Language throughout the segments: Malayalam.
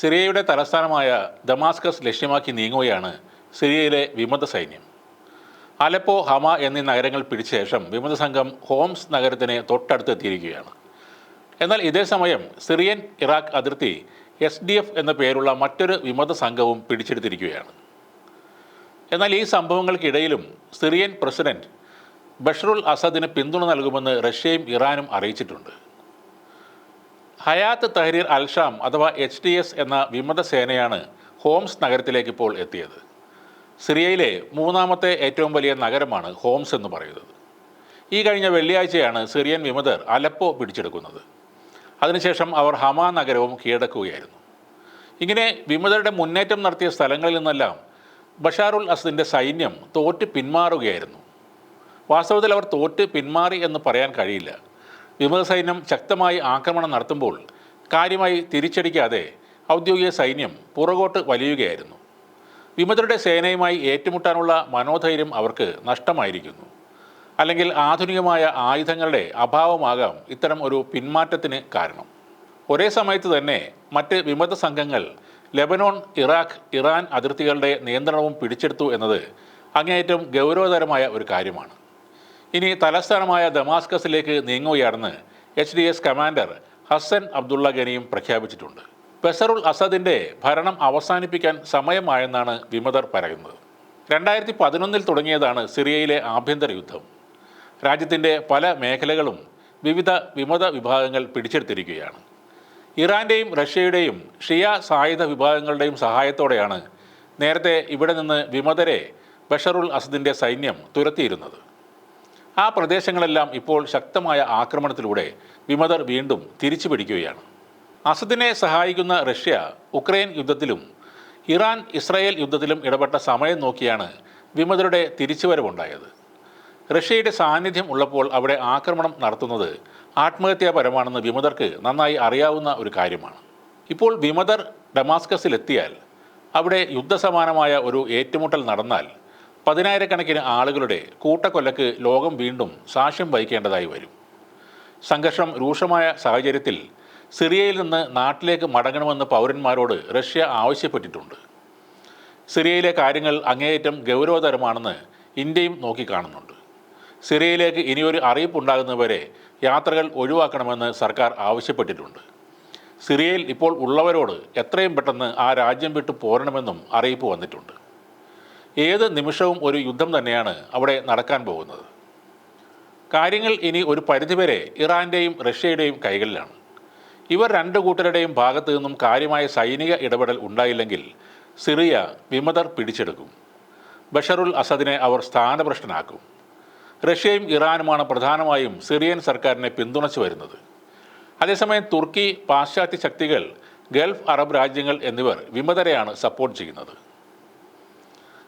സിറിയയുടെ തലസ്ഥാനമായ ദമാസ്കസ് ലക്ഷ്യമാക്കി നീങ്ങുകയാണ് സിറിയയിലെ വിമത സൈന്യം. അലപ്പോ ഹമ എന്നീ നഗരങ്ങൾ പിടിച്ച ശേഷം വിമത സംഘം ഹോംസ് നഗരത്തിന് തൊട്ടടുത്തെത്തിയിരിക്കുകയാണ് എന്നാൽ ഇതേ സമയം സിറിയൻ ഇറാഖ് അതിർത്തി എസ് ഡി എഫ് എന്ന പേരുള്ള മറ്റൊരു വിമത സംഘവും പിടിച്ചെടുത്തിരിക്കുകയാണ്. എന്നാൽ ഈ സംഭവങ്ങൾക്കിടയിലും സിറിയൻ പ്രസിഡന്റ് ബഷറുൽ അസദിന് പിന്തുണ നൽകുമെന്ന് റഷ്യയും ഇറാനും അറിയിച്ചിട്ടുണ്ട്. ഹയാത്ത് തഹരീർ അൽഷാം അഥവാ എച്ച് ഡി എസ് എന്ന വിമത സേനയാണ് ഹോംസ് നഗരത്തിലേക്ക് ഇപ്പോൾ എത്തിയത്. സിറിയയിലെ മൂന്നാമത്തെ ഏറ്റവും വലിയ നഗരമാണ് ഹോംസ് എന്ന് പറയുന്നത്. ഈ കഴിഞ്ഞ വെള്ളിയാഴ്ചയാണ് സിറിയൻ വിമതർ അലപ്പോ പിടിച്ചെടുക്കുന്നത്. അതിനുശേഷം അവർ ഹമാ നഗരവും കീഴടക്കുകയായിരുന്നു. ഇങ്ങനെ വിമതരുടെ മുന്നേറ്റം നടത്തിയ സ്ഥലങ്ങളിൽ നിന്നെല്ലാം ബഷാറുൽ അസദിന്റെ സൈന്യം തോറ്റ് പിന്മാറുകയായിരുന്നു. വാസ്തവത്തിൽ അവർ തോറ്റ് പിന്മാറി എന്ന് പറയാൻ കഴിയില്ല. വിമത സൈന്യം ശക്തമായി ആക്രമണം നടത്തുമ്പോൾ കാര്യമായി തിരിച്ചടിക്കാതെ ഔദ്യോഗിക സൈന്യം പുറകോട്ട് വലിയുകയായിരുന്നു. വിമതരുടെ സേനയുമായി ഏറ്റുമുട്ടാനുള്ള മനോധൈര്യം അവർക്ക് നഷ്ടമായിരിക്കുന്നു. അല്ലെങ്കിൽ ആധുനികമായ ആയുധങ്ങളുടെ അഭാവമാകാം ഇത്തരം ഒരു പിന്മാറ്റത്തിന് കാരണം. ഒരേ സമയത്ത് തന്നെ മറ്റ് വിമത സംഘങ്ങൾ ലെബനോൺ ഇറാഖ് ഇറാൻ അതിർത്തികളുടെ നിയന്ത്രണവും പിടിച്ചെടുത്തു എന്നത് അങ്ങേയറ്റം ഗൗരവതരമായ ഒരു കാര്യമാണ്. ഇനി തലസ്ഥാനമായ ദമാസ്കസിലേക്ക് നീങ്ങുകയാണെന്ന് H D S commander Hassan Abdullah ഗനിയും പ്രഖ്യാപിച്ചിട്ടുണ്ട്. ബസറുൽ അസദിന്റെ ഭരണം അവസാനിപ്പിക്കാൻ സമയമായെന്നാണ് വിമതർ പറയുന്നത്. രണ്ടായിരത്തി പതിനൊന്നിൽ തുടങ്ങിയതാണ് സിറിയയിലെ ആഭ്യന്തര യുദ്ധം. രാജ്യത്തിന്റെ പല മേഖലകളും വിവിധ വിമത വിഭാഗങ്ങൾ പിടിച്ചെടുത്തിരിക്കുകയാണ്. ഇറാന്റെയും റഷ്യയുടെയും ഷിയ സായുധ വിഭാഗങ്ങളുടെയും സഹായത്തോടെയാണ് നേരത്തെ ഇവിടെ നിന്ന് വിമതരെ ബഷറുൽ അസദിന്റെ സൈന്യം തുരത്തിയിരുന്നത്. ആ പ്രദേശങ്ങളെല്ലാം ഇപ്പോൾ ശക്തമായ ആക്രമണത്തിലൂടെ വിമതർ വീണ്ടും തിരിച്ചു പിടിക്കുകയാണ്. അസദിനെ സഹായിക്കുന്ന റഷ്യ ഉക്രൈൻ യുദ്ധത്തിലും ഇറാൻ ഇസ്രായേൽ യുദ്ധത്തിലും ഇടപെട്ട സമയം നോക്കിയാണ് വിമതരുടെ തിരിച്ചുവരവുണ്ടായത്. റഷ്യയുടെ സാന്നിധ്യം ഉള്ളപ്പോൾ അവിടെ ആക്രമണം നടത്തുന്നത് ആത്മഹത്യാപരമാണെന്ന് വിമതർക്ക് നന്നായി അറിയാവുന്ന ഒരു കാര്യമാണ്. ഇപ്പോൾ വിമതർ ഡമാസ്കസിലെത്തിയാൽ അവിടെ യുദ്ധസമാനമായ ഒരു ഏറ്റുമുട്ടൽ നടന്നാൽ പതിനായിരക്കണക്കിന് ആളുകളുടെ കൂട്ടക്കൊലക്ക് ലോകം വീണ്ടും സാക്ഷ്യം വഹിക്കേണ്ടതായി വരും. സംഘർഷം രൂക്ഷമായ സാഹചര്യത്തിൽ സിറിയയിൽ നിന്ന് നാട്ടിലേക്ക് മടങ്ങണമെന്ന് പൗരന്മാരോട് റഷ്യ ആവശ്യപ്പെട്ടിട്ടുണ്ട്. സിറിയയിലെ കാര്യങ്ങൾ അങ്ങേയറ്റം ഗൗരവതരമാണെന്ന് ഇന്ത്യയും നോക്കിക്കാണുന്നുണ്ട്. സിറിയയിലേക്ക് ഇനിയൊരു അറിയിപ്പുണ്ടാകുന്നവരെ യാത്രകൾ ഒഴിവാക്കണമെന്ന് സർക്കാർ ആവശ്യപ്പെട്ടിട്ടുണ്ട്. സിറിയയിൽ ഇപ്പോൾ ഉള്ളവരോട് എത്രയും പെട്ടെന്ന് ആ രാജ്യം വിട്ടു പോരണമെന്നും അറിയിപ്പ് വന്നിട്ടുണ്ട്. ഏത് നിമിഷവും ഒരു യുദ്ധം തന്നെയാണ് അവിടെ നടക്കാൻ പോകുന്നത്. കാര്യങ്ങൾ ഇനി ഒരു പരിധിവരെ ഇറാന്റെയും റഷ്യയുടെയും കൈകളിലാണ്. ഇവർ രണ്ട് കൂട്ടരുടെയും ഭാഗത്തു നിന്നും കാര്യമായ സൈനിക ഇടപെടൽ ഉണ്ടായില്ലെങ്കിൽ സിറിയ വിമതർ പിടിച്ചെടുക്കും. ബഷറുൽ അസദിനെ അവർ സ്ഥാനഭ്രഷ്ടനാക്കും. റഷ്യയും ഇറാനുമാണ് പ്രധാനമായും സിറിയൻ സർക്കാരിനെ പിന്തുണച്ചു വരുന്നത്. അതേസമയം തുർക്കി പാശ്ചാത്യ ശക്തികൾ ഗൾഫ് അറബ് രാജ്യങ്ങൾ എന്നിവർ വിമതരെയാണ് സപ്പോർട്ട് ചെയ്യുന്നത്.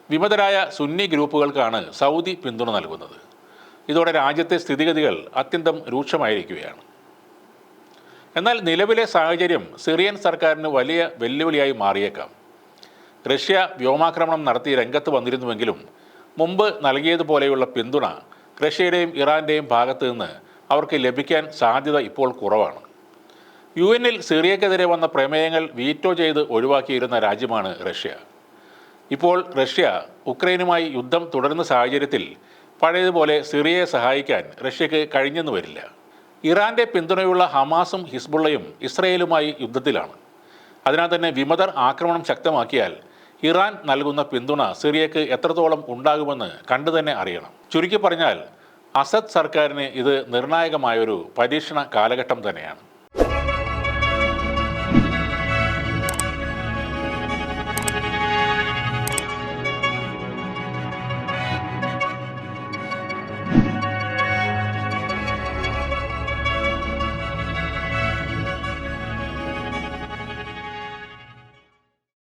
വിമതരായ സുന്നി ഗ്രൂപ്പുകൾക്കാണ് സൗദി പിന്തുണ നൽകുന്നത്. ഇതോടെ രാജ്യത്തെ സ്ഥിതിഗതികൾ അത്യന്തം രൂക്ഷമായിരിക്കുകയാണ്. എന്നാൽ നിലവിലെ സാഹചര്യം സിറിയൻ സർക്കാരിന് വലിയ വെല്ലുവിളിയായി മാറിയേക്കാം. റഷ്യ വ്യോമാക്രമണം നടത്തി രംഗത്ത് വന്നിരുന്നുവെങ്കിലും മുമ്പ് നൽകിയതുപോലെയുള്ള പിന്തുണ റഷ്യയുടെയും ഇറാന്റെയും ഭാഗത്ത് നിന്ന് അവർക്ക് ലഭിക്കാൻ സാധ്യത ഇപ്പോൾ കുറവാണ്. യു എന്നിൽ സിറിയക്കെതിരെ വന്ന പ്രമേയങ്ങൾ വീറ്റോ ചെയ്ത് ഒഴിവാക്കിയിരുന്ന രാജ്യമാണ് റഷ്യ. ഇപ്പോൾ റഷ്യ ഉക്രൈനുമായി യുദ്ധം തുടരുന്ന സാഹചര്യത്തിൽ പഴയതുപോലെ സിറിയയെ സഹായിക്കാൻ റഷ്യക്ക് കഴിഞ്ഞെന്ന് വരില്ല. ഇറാന്റെ പിന്തുണയുള്ള ഹമാസും ഹിസ്ബുള്ളയും ഇസ്രയേലുമായി യുദ്ധത്തിലാണ്. അതിനാൽ തന്നെ വിമതർ ആക്രമണം ശക്തമാക്കിയാൽ ഇറാൻ നൽകുന്ന പിന്തുണ സിറിയക്ക് എത്രത്തോളം ഉണ്ടാകുമെന്ന് കണ്ടു തന്നെ അറിയണം. ചുരുക്കി പറഞ്ഞാൽ അസദ് സർക്കാരിന് ഇത് നിർണായകമായൊരു പരീക്ഷണ കാലഘട്ടം തന്നെയാണ്.